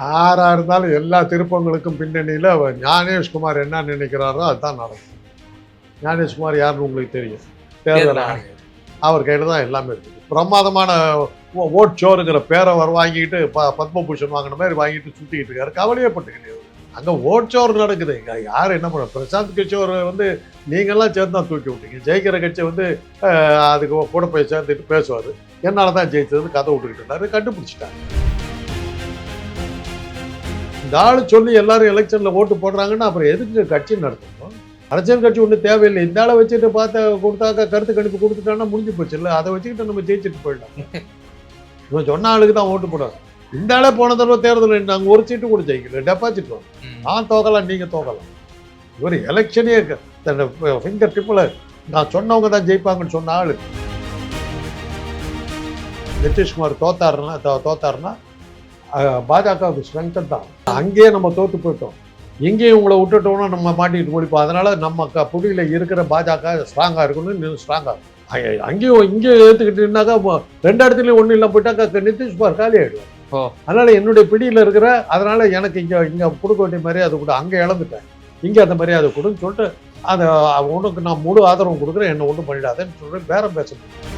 யாரா இருந்தாலும் எல்லா திருப்பங்களுக்கும் பின்னணியில் ஞானேஷ்குமார் என்ன நினைக்கிறாரோ அதுதான் நடக்கும். ஞானேஷ்குமார் யாருன்னு உங்களுக்கு தெரியும். தேர்தல் ஆணையர் அவர் கையில் தான் எல்லாமே இருக்குது. பிரமாதமான ஓ- ஓட் சோறுங்கிற பேரை அவர் வாங்கிட்டு ப பத்மபூஷன் வாங்கின மாதிரி வாங்கிட்டு சுற்றிக்கிட்டு இருக்காரு. கவலையே பட்டுக்கிட்டு அங்கே ஓட் சோறு நடக்குது. இங்கே யார் என்ன பண்ண பிரசாந்த் கிஷோர் வந்து நீங்கள்லாம் சேர்ந்து தான் தூக்கி விட்டீங்க. ஜெயிக்கிற கட்சி வந்து அதுக்கு கூட போய் சேர்ந்துட்டு பேசுவார். என்னால் தான் ஜெயிச்சதுன்னு கதை விட்டுக்கிட்டு இருந்தாரு. கண்டுபிடிச்சிட்டாங்க இந்த ஆளு சொல்லி எல்லாரும் எலெக்ஷன்ல ஓட்டு போடுறாங்கன்னா அப்புறம் எதுக்கு கட்சி நடத்தணும்? அரசியல் கட்சி ஒன்றும் தேவையில்லை. இந்த ஆளை வச்சுட்டு பார்த்த கொடுத்தாக்க கருத்து கணிப்பு கொடுத்துட்டான்னா முடிஞ்சு போச்சு இல்லை? அதை வச்சுக்கிட்டு நம்ம ஜெயிச்சுட்டு போயிடலாம். இவன் சொன்ன ஆளுக்கு தான் ஓட்டு போடுறாங்க இந்த ஆளே போன தடவை தேர்தல் நாங்கள் ஒரு சீட்டு கூட ஜெயிக்கல. டெபாசிட் வரும். நான் தோக்கலாம் நீங்க தோக்கலாம் இவர் எலெக்ஷனே ஃபிங்கர் டிப்பில் நான் சொன்னவங்க தான் ஜெயிப்பாங்கன்னு சொன்ன ஆளு. நிதிஷ்குமார் தோத்தாருன்னா தோ- தோத்தாருன்னா பாஜகவுக்கு ஸ்ட்ரென்த் தான். அங்கேயே நம்ம தோத்து போயிட்டோம். இங்கேயும் உங்களை விட்டுட்டோம்னா நம்ம மாட்டிக்கிட்டு முடிப்போம் அதனால நம்ம க புடியில் இருக்கிற பாஜக ஸ்ட்ராங்காக இருக்கணும் ஸ்ட்ராங்காக அங்கேயும் இங்கேயும் ஏற்றுக்கிட்டீங்கன்னாக்கா மொ- ரெண்டு இடத்துலையும் ஒன்றும் இல்லை போயிட்டாக்கா நிதிஷ்குமார் காலி ஓ. அதனால என்னுடைய பிடியில் இருக்கிற அதனால எனக்கு இங்கே இங்கே கொடுக்க வேண்டிய மரியாதை கூட அங்கே இழந்துட்டேன். இங்கே அந்த மரியாதை கொடுன்னு சொல்லிட்டு அதை உனக்கு நான் முழு ஆதரவு கொடுக்குறேன் என்ன ஒன்றும் பண்ணிடாதேன்னு சொல்கிறேன் பேரம் பேச முடியும்.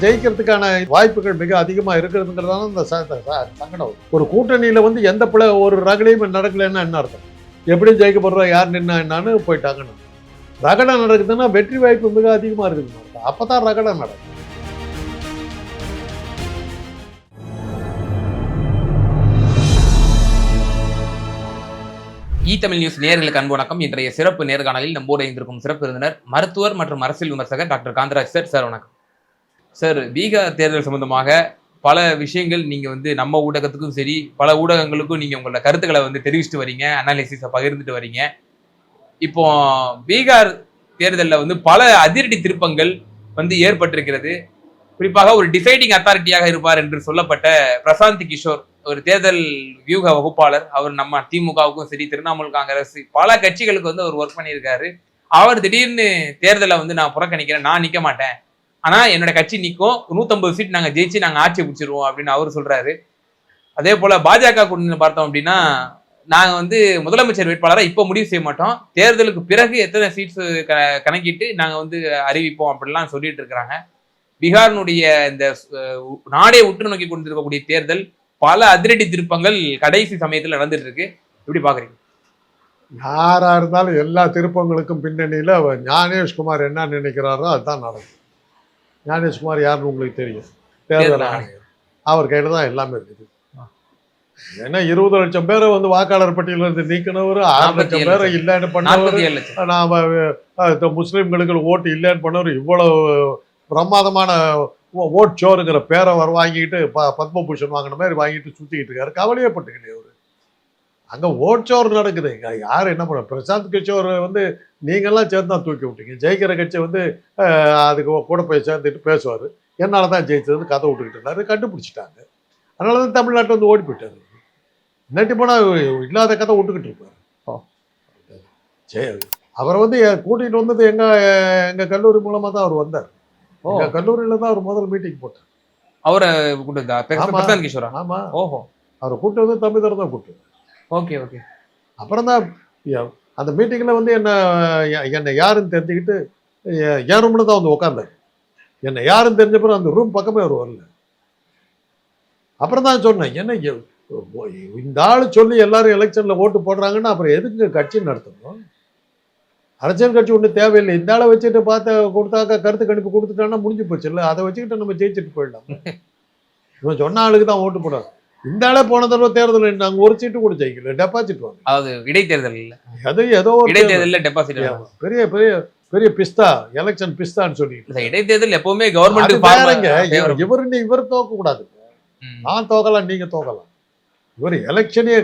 ஜெயிக்கிறதுக்கான வாய்ப்புகள் மிக அதிகமாக இருக்கிறதுங்கிறதான இந்த சங்கடம். ஒரு கூட்டணியில் வந்து எந்த பிள்ளை ஒரு ரகலையும் நடக்கலைன்னா என்ன அர்த்தம்? எப்படி ஜெயிக்க போடுறோம் யார் நின்னா என்னான்னு போயிட்டாங்கன்னு ரகடம் நடக்குதுன்னா வெற்றி வாய்ப்பு மிக அதிகமாக இருக்குதுன்னு அப்போ தான் ரகடம் நடக்கும். இ தமிழ் நியூஸ் நேர்களுக்கு அன்பு வணக்கம். இன்றைய சிறப்பு நேர்காணலில் நம்மோடு இருந்திருக்கும் சிறப்பு விருந்தினர் மருத்துவர் மற்றும் அரசியல் விமர்சகர் டாக்டர் காந்தராஜ் சார். சார் வணக்கம். சார் பீகார் தேர்தல் சம்பந்தமாக பல விஷயங்கள் நீங்கள் வந்து நம்ம ஊடகத்துக்கும் சரி பல ஊடகங்களுக்கும் நீங்கள் உங்களோட கருத்துக்களை வந்து தெரிவிச்சுட்டு வரீங்க அனாலிசிஸை பகிர்ந்துட்டு வரீங்க. இப்போ பீகார் தேர்தலில் வந்து பல அதிரடி திருப்பங்கள் வந்து ஏற்பட்டிருக்கிறது. குறிப்பாக ஒரு டிசைடிங் அத்தாரிட்டியாக இருப்பார் என்று சொல்லப்பட்ட பிரசாந்த் கிஷோர் ஒரு தேர்தல் வியூக வகுப்பாளர். அவர் நம்ம திமுகவுக்கும் சரி திரிணாமுல் காங்கிரஸ் பல கட்சிகளுக்கு வந்து அவர் ஒர்க் பண்ணியிருக்காரு. அவர் திடீர்னு தேர்தலை வந்து நான் புறக்கணிக்கிறேன் நான் நிற்க மாட்டேன். ஆனா என்னோட கட்சி நிற்கும் நூத்தம்பது சீட் நாங்க ஜெயிச்சு நாங்க ஆட்சி பிடிச்சிருவோம் அப்படின்னு அவர் சொல்றாரு. அதே போல பாஜக கூட்டணியில் பார்த்தோம் அப்படின்னா நாங்க வந்து முதலமைச்சர் வேட்பாளரை இப்ப முடிவு செய்ய மாட்டோம். தேர்தலுக்கு பிறகு எத்தனை சீட்ஸ் கணக்கிட்டு நாங்க வந்து அறிவிப்போம் அப்படின்லாம் சொல்லிட்டு இருக்கிறாங்க. பீகாரினுடைய இந்த நாடே உற்று நோக்கி கொண்டிருக்கக்கூடிய தேர்தல் பல அதிரடி திருப்பங்கள் கடைசி சமயத்தில் நடந்துட்டு இருக்கு. எப்படி பாக்குறீங்க? யாரா இருந்தாலும் எல்லா திருப்பங்களுக்கும் பின்னணியில் ஞானேஷ்குமார் என்ன நினைக்கிறாரோ அதுதான் நடக்கும். ஞானேஷ்குமார் யாருன்னு உங்களுக்கு தெரியும். தேர்தல் ஆணையர் அவர் கையில் தான் எல்லாமே இருக்குது. ஏன்னா இருபது லட்சம் பேரை வந்து வாக்காளர் பட்டியல இருந்து நீக்கினவர் ஆறு லட்சம் பேரை. இல்லைன்னு பண்ணவர் அஹ், முஸ்லீம்களுக்கு ஓட்டு இல்லைன்னு பண்ணவர் இவ்வளவு பிரமாதமான ஓ- ஓட் சோறுங்கிற பேரை அவர் வாங்கிட்டு ப பத்மபூஷன் வாங்கின மாதிரி வாங்கிட்டு சுற்றிக்கிட்டு இருக்காரு. கவலையே பட்டுக்கிட்டு அவரு. அங்கே ஓட் சோறு நடக்குது யார் என்ன பண்ண பிரசாந்த் கிஷோர் வந்து நீங்கள்லாம் சேர்ந்து தான் தூக்கி விட்டீங்க. ஜெயிக்கிற கட்சி வந்து அதுக்கு கூட போய் சேர்ந்துட்டு பேசுவார். என்னால் தான் ஜெயிச்சதுன்னு கதை விட்டுக்கிட்டு இருந்தாரு. கண்டுபிடிச்சிட்டாங்க. அதனால தான் தமிழ்நாட்டு வந்து ஓடி போயிட்டாரு. இல்லாட்டி போனால் இல்லாத கதை விட்டுக்கிட்டு இருப்பார். சரி அவரை வந்து கூட்டிகிட்டு வந்தது எங்கள் எங்கள் கல்லூரி மூலமாக தான் அவர் வந்தார். எங்கள் கல்லூரியில் தான் அவர் முதல் மீட்டிங் போட்டார். அவரை கூட்டு ஆமாம் ஓஹோ. அவரை கூட்டு வந்து தம்பி தரம் தான் கூட்டு ஓகே ஓகே. அப்புறம் தான் அந்த மீட்டிங்கில் வந்து என்ன என்னை யாருன்னு தெரிஞ்சுக்கிட்டு என் ரூமில் தான் வந்து உட்காந்தாரு என்னை யாருன்னு தெரிஞ்ச பிறகு அந்த ரூம் பக்கமே அவர் வரல. அப்புறம் தான் சொன்னேன் என்ன இந்த ஆள் சொல்லி எல்லாரும் எலெக்ஷனில் ஓட்டு போடுறாங்கன்னா அப்புறம் எதுக்கு கட்சி நடத்தணும்? அரசியல் கட்சி ஒன்றும் தேவையில்லை. இந்த ஆளை வச்சுட்டு பார்த்த கொடுத்தாக்க கருத்து கணிப்பு கொடுத்துட்டான்னா முடிஞ்சு போச்சு இல்லை அதை வச்சுக்கிட்டு நம்ம ஜெயிச்சுட்டு போயிடலாம் இவன் சொன்ன ஆளுக்கு தான் ஓட்டு போடுறாங்க இந்த ஆளே போன தடவை தேர்தல் நாங்கள் ஒரு சீட்டு கூட ஜெயிக்கல. டெபாசிட் வாங்க. அதாவது இடைத்தேர்தல் இல்ல. அது ஏதோ. இடைத்தேர்தல்ல டெபாசிட். பெரிய பெரிய பெரிய பிஸ்தா எலெக்ஷன் பிஸ்தான்னு இல்ல இடைத்தேர்தல் எப்பவுமே கவர்மெண்ட். இவர் இவரு தோக்க கூடாது நான் தோக்கலாம் நீங்க தோக்கலாம் இவர் எலெக்ஷனே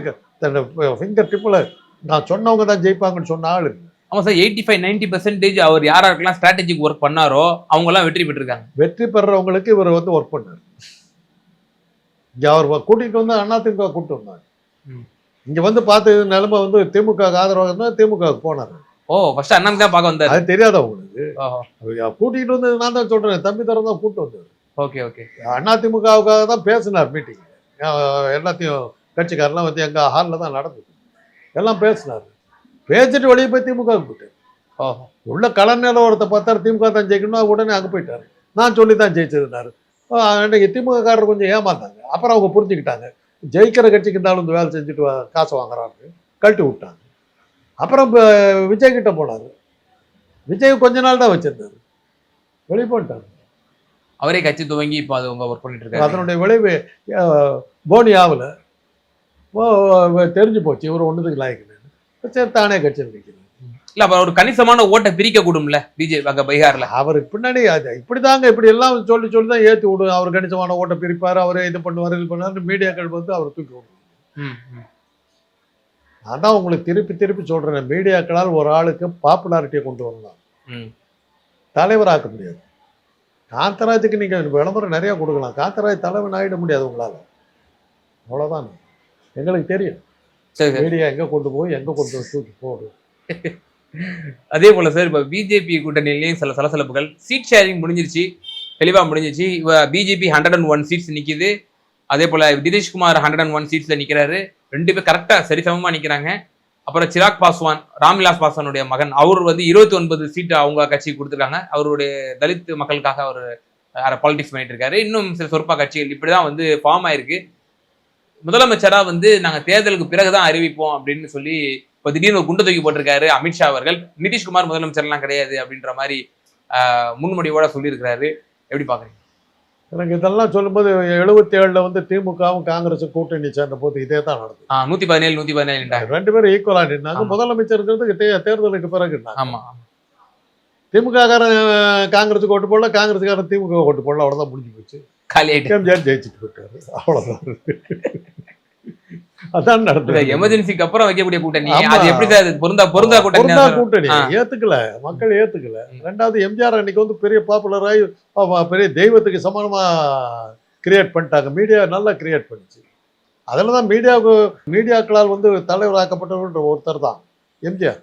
ஃபிங்கர் டிப்பில் நான் சொன்னவங்க தான் ஜெயிப்பாங்கன்னு சொன்ன ஆளு. ஆமா sir eighty five ninety percentage அவர் யார் யாருக்கெல்லாம் ஸ்ட்ராட்டஜிக் ஒர்க் பண்ணாரோ அவங்க எல்லாம் வெற்றி பெற்றிருக்காங்க. வெற்றி பெறவங்களுக்கு இவர் வந்து ஒர்க் பண்ணார். அவர் கூட்டிட்டு வந்து அதிமுக கூட்டிட்டு வந்தார். ம். இங்க வந்து பார்த்து நிலைமை வந்து திமுக ஆதரவாக இருந்தா திமுக போனார். ஓ ஃபர்ஸ்ட் அண்ணன் தான் பார்க்க வந்தாரு. அது தெரியாத உங்களுக்கு? கூட்டிட்டு வந்து நான் தான் சொல்றேன் தம்பி தரம் தான் கூட்டு வந்தார். Okay okay. அதிமுகவுக்காக தான் பேசினார் மீட்டிங் எல்லாத்தையும் கட்சிக்காரெல்லாம் வந்து எங்கள் ஹாலில் தான் நடந்தது. எல்லாம் பேசினார். பேசிட்டு வெளியே போய் திமுக போயிட்டார். ஓஹோ. உள்ள கள நிலவரத்தை பார்த்தாரு திமுக தான் ஜெயிக்கணும் உடனே அங்கே போயிட்டாரு. நான் சொல்லி தான் ஜெயிச்சதுனாரு அன்றைக்கி திமுககாரர் கொஞ்சம் ஏமாந்தாங்க. அப்புறம் அவங்க புரிஞ்சுக்கிட்டாங்க. ஜெயிக்கிற கட்சிக்கு இருந்தாலும் இந்த வேலை செஞ்சுட்டு வா- காசு வாங்குறாங்க கழட்டி விட்டாங்க. அப்புறம் இப்ப விஜய் கிட்ட போனார். விஜய் கொஞ்ச நாள் தான் வச்சிருந்தாரு. வெளியே போயிட்டாங்க அவரே கட்சி துவங்கி இப்போ அது உங்க ஒர்க் பண்ணிட்டு இருக்காரு. அதனுடைய விளைவு போனி ஆகல. தெரிஞ்சு போச்சு. இவர் ஒன்றுதுக்கு லாய்க்கு சரி தானே கட்சியில் நிற்கிறார் இல்ல அப்ப ஒரு கணிசமான ஓட்டை பிரிக்க கூடும்ல பிஜேபி அங்க பீகார்ல. அவருக்கு பின்னாடி இப்படிதாங்க இப்படி எல்லாம் சொல்லி சொல்லி தான் ஏற்றி விடு அவர் கணிசமான ஓட்டை பிரிப்பார் அவர் இது பண்ணுவார் இது பண்ணுவார் மீடியாக்கள் வந்து அவர் தூக்கி விடுவாங்க ம், ம். நான் தான் உங்களுக்கு திருப்பி திருப்பி சொல்றேன் மீடியாக்களால் ஒரு ஆளுக்கு பாப்புலாரிட்டியை கொண்டு வரலாம். ம். தலைவராக்க முடியாது. காந்தராஜுக்கு நீங்க விளம்பரம் நிறைய கொடுக்கலாம் காந்தராஜ் தலைவன் ஆயிட முடியாது உங்களால. அவ்வளவுதான். எங்களுக்கு தெரியும். மீடியா எங்க கொண்டு போய் எங்க கொண்டு போய் தூக்கி போடு. அதே போல சார் இப்போ பிஜேபி கூட்டணியிலையும் சில சலசலப்புகள். சீட் ஷேரிங் முடிஞ்சிருச்சு. தெளிவாக முடிஞ்சிருச்சு. இப்போ BJP hundred and one seats நிற்கிது அதே போல் நிதிஷ்குமார் ஹண்ட்ரட் அண்ட் ஒன் சீட்ஸில் நிற்கிறாரு ரெண்டு பேர் கரெக்டாக சரிசமமாக நிற்கிறாங்க அப்புறம் சிராக் பாஸ்வான் ராம்விலாஸ் பாஸ்வானுடைய மகன் அவர் வந்து இருபத்தி ஒன்பது சீட் அவங்க கட்சிக்கு கொடுத்துருக்காங்க. அவருடைய தலித் மக்களுக்காக அவர் பாலிடிக்ஸ் பண்ணிட்டு இருக்காரு. இன்னும் சில சொற்பா கட்சிகள் இப்படி தான் வந்து ஃபார்ம் ஆயிருக்கு. முதலமைச்சராக வந்து நாங்கள் தேர்தலுக்கு பிறகு தான் அறிவிப்போம் அப்படின்னு சொல்லி இப்போ திடீர்னு ஒரு குண்டு தூக்கி போட்டிருக்காரு அமித்ஷா அவர்கள். நிதிஷ்குமார் முதலமைச்சர்லாம் கிடையாது அப்படின்ற மாதிரி ஆஹ், முன்மொழிவோட சொல்லியிருக்கிறாரு. எப்படி பாக்குறீங்க? எனக்கு இதெல்லாம் சொல்லும்போது எழுபத்தி ஏழுல வந்து திமுகவும் காங்கிரஸும் கூட்டணி சேர்ந்த போது இதே தான் நடந்தது. நூத்தி பதினேழு நூத்தி பதினேழு ரெண்டு பேரும் ஈக்குவலா நின்னாங்க. முதலமைச்சருங்கிறது தேர்தலுக்கு பிறகு ஆமா திமுக காரன் காங்கிரஸுக்கு ஓட்டு போடல காங்கிரஸுக்காரன் திமுக ஓட்டு போடல அவ்வளவுதான் முடிஞ்சு போச்சு. காலி ஆயிட்டு. எம்ஜிஆர் ஜெயிச்சுட்டு போயிட்டாரு. அவ்வளவுதான். அதான் நடந்தது. எமர்ஜென்சிக்கு அப்புறம் வைக்கக்கூடிய கூட்டணி. அது எப்படி சார்? பொருந்தா பொருந்தா கூட்டணி கூட்டணி. ஏத்துக்கல. மக்கள் ஏத்துக்கல. ரெண்டாவது எம்ஜிஆர் அன்னைக்கு வந்து பெரிய பாப்புலர் அவ பெரிய தெய்வத்துக்கு சமானமா கிரியேட் பண்ணிட்டாங்க. மீடியா நல்லா கிரியேட் பண்ணுச்சு. அதில் தான் மீடியாவுக்கு மீடியாக்களால் வந்து தலைவராக்கப்பட்டவர்ன்ற ஒருத்தர் தான் எம்ஜிஆர்.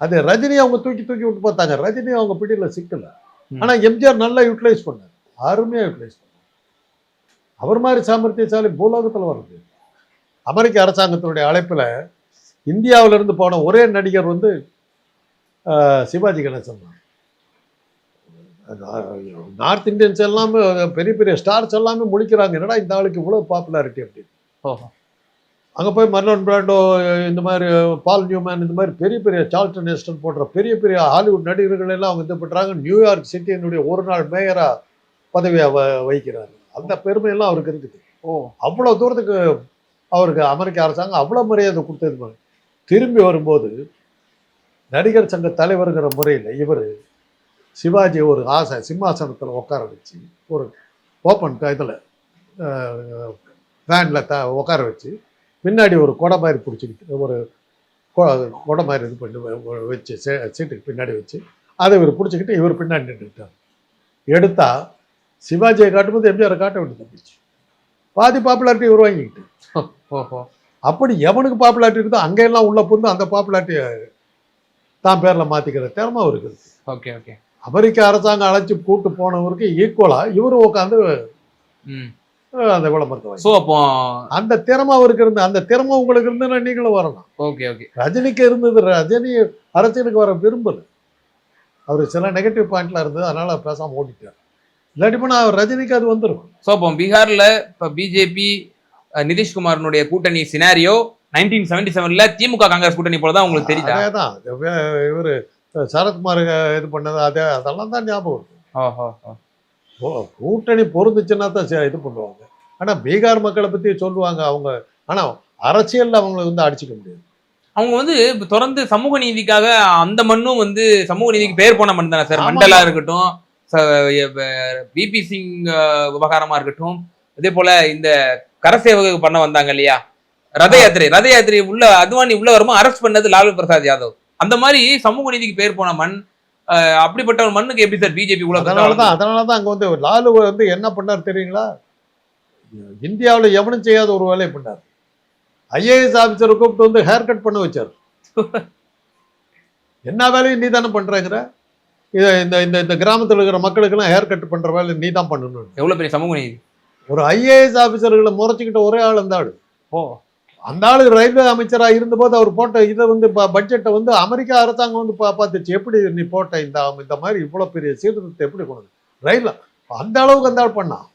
அது ரஜினி அவங்க தூக்கி தூக்கி விட்டு பார்த்தாங்க. ரஜினி அவங்க பிடியில சிக்கல. ம். ஆனா எம்ஜிஆர் நல்லா யூட்டிலைஸ் பண்ணார். அருமையா யூட்டிலைஸ் பண்ணார். அவர் மாதிரி சாமர்த்தியசாலி பூலோகத்துல வருது அமெரிக்க அரசாங்கத்தினுடைய அழைப்புல இந்தியாவுல இருந்து போன ஒரே நடிகர் வந்து சிவாஜி கணேசன் தான். நார்த் இந்தியன்ஸ் எல்லாமே பெரிய பெரிய ஸ்டார்ஸ் எல்லாமே முழிக்கிறாங்க. என்னடா இந்த ஆளுக்கு இவ்வளவு பாப்புலாரிட்டி அப்படின்னு. அங்க போய் மர்லன் பிராண்டோ இந்த மாதிரி பால் நியூமேன் இந்த மாதிரி பெரிய பெரிய சார்ல்டன் ஹெஸ்டன் போன்ற பெரிய பெரிய ஹாலிவுட் நடிகர்கள் எல்லாம் அவங்க இது பண்றாங்க. நியூயார்க் சிட்டியினுடைய ஒரு நாள் மேயரா பதவியை வ- வகிக்கிறாரு. அந்த பெருமையெல்லாம் அவருக்கு இருக்குது. ஓ. அவ்வளோ தூரத்துக்கு அவருக்கு அமெரிக்க அரசாங்கம் அவ்வளோ மரியாதை கொடுத்துருப்பாங்க திரும்பி வரும்போது நடிகர் சங்க தலைவருங்கிற முறையில் இவர் சிவாஜி ஒரு ஆசை சிம்மாசனத்தில் உட்கார வச்சு ஒரு ஓப்பன் இதில் ஃபேனில் த உட்கார வச்சு பின்னாடி ஒரு கொடை மாதிரி பிடிச்சிக்கிட்டு ஒரு கொ- கொடை மாதிரி இது பண்ணி வ- வச்சு சே சீட்டுக்கு பின்னாடி வச்சு அதை இவர் பிடிச்சிக்கிட்டு இவர் பின்னாடி நின்றுட்டார் எடுத்தால் சிவாஜியை காட்டும்போது எம்ஜிஆரை காட்ட வேண்டியது போச்சு. பாதி பாப்புலாரிட்டி இவர் வாங்கிக்கிட்டு ஓஹோ. அப்படி எவனுக்கு பாப்புலாரிட்டி இருக்குதோ அங்கெல்லாம் உள்ள புந்து அந்த பாப்புலாரிட்டியை தான் பேரில் மாற்றிக்கிற திறமை அவருக்கு இருக்கு ஓகே ஓகே. அமெரிக்க அரசாங்கம் அழைச்சி கூட்டு போனவருக்கு ஈக்குவலாக இவரும் உட்காந்து அந்த விளம்பரத்தை சோ அப்போ அந்த திறமை அவருக்கு இருந்து அந்த திறமை உங்களுக்கு இருந்துன்னா நீங்களும் வரலாம். Okay okay. ரஜினிக்கு இருந்தது ரஜினி அரசியலுக்கு வர விரும்பல. அவர் சில நெகட்டிவ் பாயிண்ட்லாம் இருந்தது அதனால பேசாம ஓடிட்டார். இல்லாட்டி போனா அவர் ரஜினிக்கு அது வந்துடும் சோ அப்போ பீகார்ல இப்ப பிஜேபி நிதிஷ்குமாரனுடைய கூட்டணி சினாரியோ நைன்டீன் செவன்டி செவன்ல திமுக காங்கிரஸ் கூட்டணி போல தான் உங்களுக்கு தெரியுதா? அதேதான். இவர் சரத்குமார் இது பண்ணது அதே அதெல்லாம் தான் ஞாபகம் கூட்டணி பொருந்துச்சுன்னா தான் இது பண்ணுவாங்க. ஆனா பீகார் மக்களை பத்தி சொல்லுவாங்க அவங்க. ஆனா அரசியல்ல அவங்களை வந்து அடிச்சுக்க முடியாது. அவங்க வந்து தொடர்ந்து சமூக நீதிக்காக அந்த மண்ணும் வந்து சமூக நீதிக்கு பேர் போன மண் தானே சார். மண்டலா இருக்கட்டும் பிபி சிங் அஹ், விவகாரமா இருக்கட்டும். அதே போல இந்த கரசேவக பண்ண வந்தாங்க இல்லையா? ரத யாத்திரை ரத யாத்திரை உள்ள அத்வானி உள்ள வரும்போது அரெஸ்ட் பண்ணது லாலு பிரசாத் யாதவ். அந்த மாதிரி சமூக நீதிக்கு பேர் போன மண் அப்படிப்பட்ட ஒரு மண்ணுக்கு எப்படி சார் பிஜேபி உள்ள அதனாலதான் அதனாலதான் அங்க வந்து லாலு வந்து என்ன பண்ணார் தெரியுங்களா? இந்தியாவுல எவனும் செய்யாத ஒரு வேலையை பண்ணார். ஐஏஎஸ் ஆபீசரை கூப்பிட்டு வந்து ஹேர் கட் பண்ண வச்சார். என்ன வேலையும் நீ தானே பண்றேங்கிற? இத இந்த இந்த இந்த கிராமத்துல இருக்கிற மக்களுக்கெல்லாம் ஹேர் கட் பண்ற வேலை நீ தான் பண்ணணும். எவ்வளவு பெரிய சமூக நீதி? ஒரு ஐஏஎஸ் ஆபீசர்களை முறைச்சிக்கிட்ட ஒரே ஆள் அந்த ஆள். ஓ. அந்த ஆளு ரயில்வே அமைச்சரா இருந்தபோது அவர் போட்ட இதை வந்து பட்ஜெட்டை வந்து அமெரிக்கா அரசாங்கம் வந்து பா பார்த்துச்சு. எப்படி நீ போட்ட இந்த இந்த மாதிரி இவ்வளோ பெரிய சீர்திருத்தத்தை எப்படி கொண்டு? ரயில் அந்த அளவுக்கு அந்த ஆள் பண்ணான்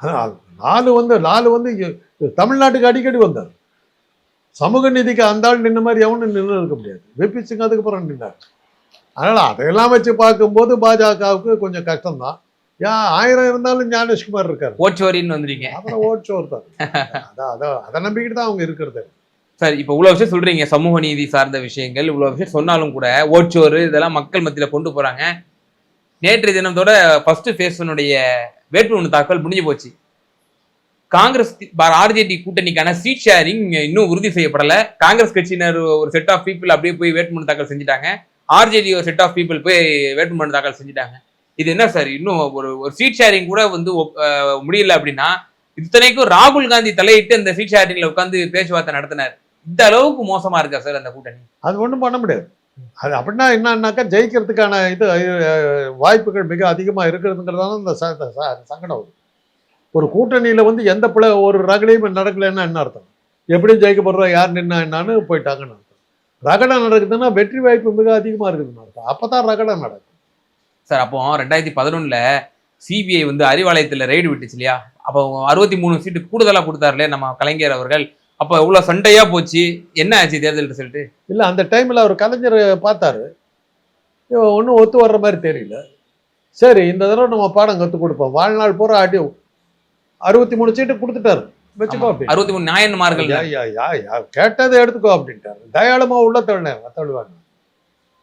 அதான் நாலு வந்து நாலு வந்து தமிழ்நாட்டுக்கு அடிக்கடி வந்தார். சமூக நீதிக்கு அந்த ஆள் நின்ன மாதிரி எவனும் நின்று இருக்க முடியாது. விபி சிங் அதுக்கப்புறம் நின்றார் அதனால் அதையெல்லாம் வச்சு பார்க்கும்போது பாஜகவுக்கு கொஞ்சம் கஷ்டம்தான். ஏன் ஆயிரம் இருந்தாலும் ஞானேஷ்குமார் இருக்கார். ஓச்சோரின்னு வந்துறீங்க அப்புறம் ஓட்டு தான். அதான் அதான் அதை நம்பிக்கிட்டு தான் அவங்க இருக்கிறது. சார் இப்போ இவ்வளவு விஷயம் சொல்றீங்க. சமூக நீதி சார்ந்த விஷயங்கள் இவ்வளவு விஷயம் சொன்னாலும் கூட ஓச்சோறு இதெல்லாம் மக்கள் மத்தியில கொண்டு போறாங்க. நேற்றைய தினத்தோட ஃபர்ஸ்ட் ஃபேஸனுடைய வேட்புமனு தாக்கல் முடிஞ்சு போச்சு. காங்கிரஸ் ஆர்ஜேடி கூட்டணிக்கான சீட் ஷேரிங் இன்னும் உறுதி செய்யப்படல. காங்கிரஸ் கட்சியினர் ஒரு செட் ஆஃப் பீப்புள் அப்படியே போய் வேட்புமனு தாக்கல் செஞ்சுட்டாங்க. ஆர்ஜேடி ஒரு செட் ஆஃப் பீப்புள் போய் வேட்புமனு தாக்கல் செஞ்சுட்டாங்க. இது என்ன சார் இன்னும் ஒரு ஒரு சீட் ஷேரிங் கூட வந்து முடியல அப்படின்னா இத்தனைக்கும் ராகுல் காந்தி தலையிட்டு அந்த சீட் ஷேரிங்ல உட்காந்து பேச்சுவார்த்தை நடத்தினார். இந்த அளவுக்கு மோசமா இருக்கா சார் அந்த கூட்டணி? அது ஒன்றும் பண்ண முடியாது. அது அப்படின்னா என்னன்னாக்கா ஜெயிக்கிறதுக்கான இது வாய்ப்புகள் மிக அதிகமாக இருக்கிறதுங்கிறதால இந்த சங்கடம் வரும் ஒரு கூட்டணியில் வந்து எந்த பிள்ளை ஒரு ரகலையும் நடக்கலைன்னா என்ன அர்த்தம்? எப்படி ஜெயிக்க போடுறோம் யார் நின்னா என்னான்னு போயிட்டாங்கன்னு. ரகடம் நடக்குதுன்னா வெற்றி வாய்ப்பு மிக அதிகமாக இருக்குதுன்னு அர்த்தம் அப்போ தான் ரகடம் நடக்கும். சார் அப்போ ரெண்டாயிரத்தி பதினொன்னுல சிபிஐ வந்து அறிவாலயத்துல ரெய்டு விட்டுச்சு இல்லையா? அப்போ அறுபத்தி மூணு சீட்டு கூடுதலா கொடுத்தாருலே நம்ம கலைஞர் அவர்கள். அப்போ இவ்வளவு சண்டையா போச்சு. என்ன ஆச்சு தேர்தல் ரிசல்ட் இல்லை அந்த டைமில் அவர் கலைஞர் பார்த்தாரு. ஒன்றும் ஒத்து வர்ற மாதிரி தெரியல. சரி இந்த தடவை நம்ம பாடம் கற்றுக் கொடுப்போம். வாழ்நாள் பூரா ஆடி அறுபத்தி மூணு சீட்டு கொடுத்துட்டாரு. வச்சுக்கோ அறுபத்தி மூணு நாயன்மார்கள். கேட்டதை எடுத்துக்கோ அப்படின்ட்டாரு. தயாளமா உள்ள தள்ளினேன் தள்ளுவாங்க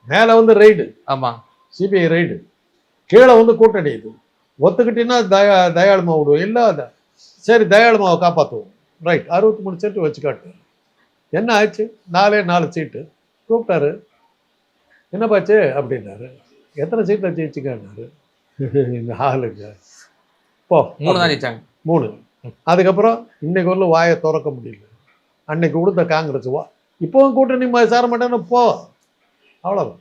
மேல வந்து ரைடு ஆமா. சிபிஐ ரைடு கீழே வந்து கூட்டணி இது. ஒத்துக்கிட்டீங்கன்னா தயா தயாளமா விடுவோம். இல்லை அத- சரி தயாளமாவை காப்பாற்றுவோம் ரைட் அறுபத்தி மூணு சீட்டு வச்சுக்காட்டு. என்ன ஆச்சு? நாலே நாலு சீட்டு கூப்பிட்டாரு. என்ன பாச்சு அப்படின்னாரு. எத்தனை சீட்டில் ஜெயிச்சுக்கன்னாரு? நாலுங்க. போ. மூணு தான் ஜெயிச்சாங்க. மூணு. அதுக்கப்புறம் இன்னைக்கு வரல வாயை திறக்க முடியல. அன்னைக்கு கொடுத்த காங்கிரஸ் வா. இப்போவும் கூட்டணி சேர மாட்டேன்னு போ. அவ்வளோதான்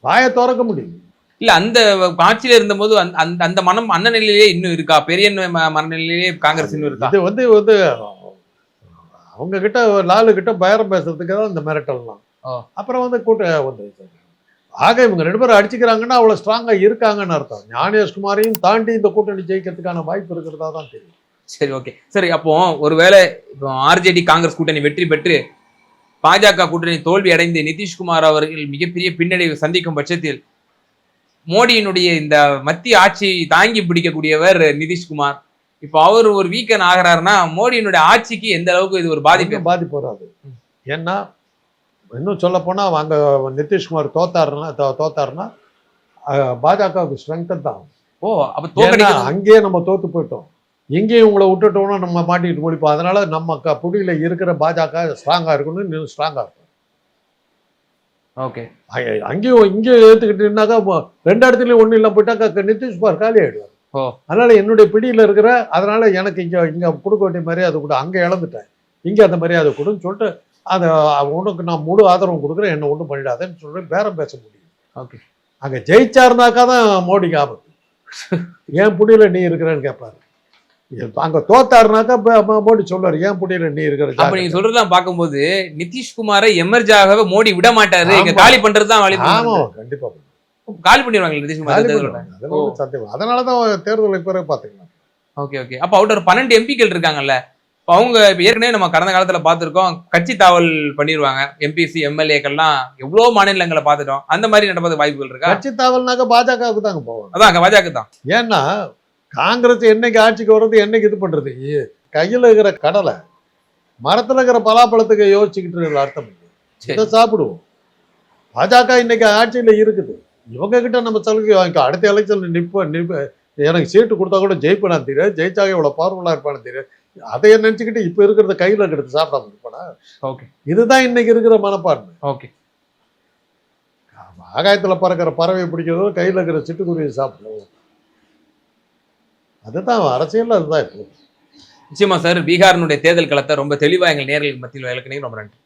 வாயை திறக்க முடியும் இல்ல அந்த ஆட்சியில இருந்தபோது அந்த- அந்த அந்த மனம் அண்ணன் நிலையிலே இன்னும் இருக்கா? பெரிய மனநிலையிலே காங்கிரஸ் இன்னும் இருக்கா? இது வந்து வந்து அவங்க கிட்ட லாலு கிட்ட பேரம் பேசுறதுக்கு தான் இந்த மிரட்டல்லாம். அப்புறம் வந்து கூட்ட வந்து ஆக இவங்க ரெண்டு பேரும் அடிச்சுக்கிறாங்கன்னா அவ்வளோ ஸ்ட்ராங்காக இருக்காங்கன்னு அர்த்தம். ஞானேஷ்குமாரையும் தாண்டி இந்த கூட்டணி ஜெயிக்கிறதுக்கான வாய்ப்பு இருக்கிறதா தான் தெரியும். சரி ஓகே சரி அப்போ ஒருவேளை இப்போ ஆர்ஜேடி காங்கிரஸ் கூட்டணி வெற்றி பெற்று பாஜக கூட்டணி தோல்வி அடைந்து நிதிஷ்குமார் அவர்கள் மிகப்பெரிய பின்னடைவு சந்திக்கும் பட்சத்தில் மோடியினுடைய இந்த மத்திய ஆட்சியை தாங்கி பிடிக்கக்கூடியவர் நிதிஷ்குமார். இப்போ அவர் ஒரு வீக்கன் ஆகிறாருன்னா மோடியினுடைய ஆட்சிக்கு எந்த அளவுக்கு இது ஒரு பாதிப்பு? பாதிப்பு பாதிப்பு வராது. ஏன்னா இன்னும் சொல்ல போனா அங்க நிதிஷ்குமார் தோத்தாருன்னா தோத்தாருன்னா பாஜகவுக்கு ஸ்ட்ரென்த் தான். ஓ அப்ப அங்கேயே நம்ம தோத்து போயிட்டோம். இங்கேயும் உங்களை விட்டுட்டோம்னா நம்ம மாட்டிட்டு முடிப்போம் அதனால நம்ம க புடியில இருக்கிற பாஜக ஸ்ட்ராங்கா இருக்கணும் இன்னும் ஸ்ட்ராங்கா இருக்கும் ஓகே. அங்க- அங்கேயும் இங்கேயும் ஏத்துக்கிட்டீங்கன்னாக்கா மொ- ரெண்டு இடத்துலயும் ஒண்ணு இல்லாம போயிட்டாக்கா நிதிஷ்குமார் காலி ஆயிடுவார். ஓ. அதனால என்னுடைய பிடியில இருக்கிற அதனால எனக்கு இங்க இங்க கொடுக்க வேண்டிய மரியாதை கூட அங்க இழந்துட்டேன். இங்க அந்த மரியாதை கொடுன்னு சொல்லிட்டு அதை உனக்கு நான் முழு ஆதரவு கொடுக்குறேன் என்ன ஒன்றும் பண்ணிடாதேன்னு சொல்றேன் பேரம் பேச முடியும். ஓகே. அங்க ஜெயிச்சாருனாக்கா தான் மோடிக்கு ஆபத்து. ஏன் புடியில நீ இருக்கிறேன்னு கேட்பாரு அங்க தோத்தாருனாக்கா மோடி சொல்லுவாரு ஏன் புடியில நீ இருக்கிற அப்ப நீங்க. சொல்றதெல்லாம் பார்க்கும்போது நிதிஷ்குமாரை எமர்ஜ் ஆகவே மோடி விட மாட்டாரு இங்க. காலி பண்றதுதான் வழி ஆமா கண்டிப்பா. காலி பண்ணிடுவாங்க. நிதிஷ்குமார் அதனாலதான் தேர்தலுக்கு பிறகு பாத்தீங்கன்னா. Okay okay. அப்ப அவர்ட்ட ஒரு பன்னெண்டு எம்பிக்கள் இருக்காங்கல்ல இப்ப அவங்க இப்ப ஏற்கனவே நம்ம கடந்த காலத்துல பார்த்திருக்கோம். கட்சி தாவல் பண்ணிடுவாங்க எம்பிசி எம்எல்ஏக்கள்லாம் எவ்வளவு மாநிலங்களை பார்த்துட்டோம். அந்த மாதிரி நடப்பது வாய்ப்புகள் இருக்கா? கட்சி தாவல்னாக்க பாஜகவுக்கு தாங்க போவாங்க அதான் பாஜக தான். ஏன்னா காங்கிரஸ் என்னைக்கு ஆட்சிக்கு வர்றது என்னைக்கு இது பண்றது? இ- கையில இருக்கிற கடலை மரத்துல இருக்கிற பலாப்பழத்துக்கு யோசிச்சுக்கிட்டு இருக்கிற அர்த்தம். இதை. சாப்பிடுவோம். பாஜக இன்னைக்கு ஆட்சியில இருக்குது. இவங்க கிட்ட நம்ம சலுகை வாங்கிக்கோ அடுத்த எலெக்ஷன் நிப்ப நிப்ப எனக்கு சீட்டு கொடுத்தா கூட ஜெயிப்பேனான்னு தெரியாது ஜெயிச்சாக இவ்வளவு பவர்ஃபுல்லா இருப்பான்னு தெரியாது அதை நினைச்சுக்கிட்டு இப்ப இருக்கிறத கையில எடுத்து சாப்பிடாம இருப்பானா ஓகே. இதுதான் இன்னைக்கு இருக்கிற மனப்பான்மை. ஓகே. ஆகாயத்துல பறக்கிற பறவை பிடிக்கிறதோ கையில இருக்கிற சிட்டுக்குருவியை சாப்பிடுவோம் அதுதான் அரசியல் அதுதான் இப்போ. நிச்சயமா சார் பீகாரினுடைய தேர்தல் களத்தை ரொம்ப தெளிவா எங்கள் நேர்களுக்கு மத்தியில் விளக்குனீங்க. ரொம்ப நன்றி.